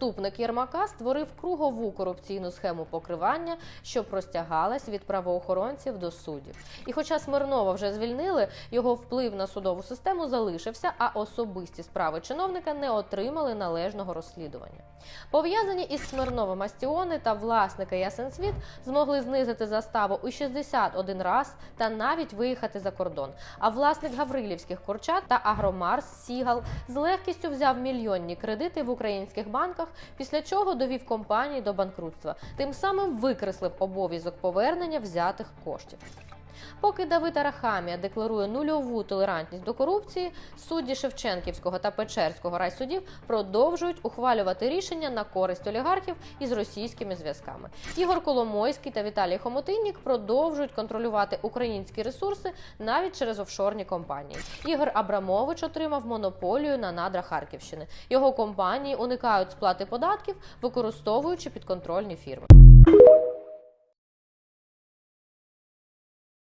заступник Єрмака створив кругову корупційну схему покривання, що простягалась від правоохоронців до суддів. І хоча Смирнова вже звільнили, його вплив на судову систему залишився, а особисті справи чиновника не отримали належного розслідування. Пов'язані із Смирновим Астіони та власники Ясенсвіт змогли знизити заставу у 61 раз та навіть виїхати за кордон. А власник Гаврилівських курчат та Агромарс Сігал з легкістю взяв мільйонні кредити в українських банках, після чого довів компанії до банкрутства, тим самим викреслив обов'язок повернення взятих коштів. Поки Давид Арахамія декларує нульову толерантність до корупції, судді Шевченківського та Печерського райсудів продовжують ухвалювати рішення на користь олігархів із російськими зв'язками. Ігор Коломойський та Віталій Хомотиннік продовжують контролювати українські ресурси навіть через офшорні компанії. Ігор Абрамович отримав монополію на надра Харківщини. Його компанії уникають сплати податків, використовуючи підконтрольні фірми.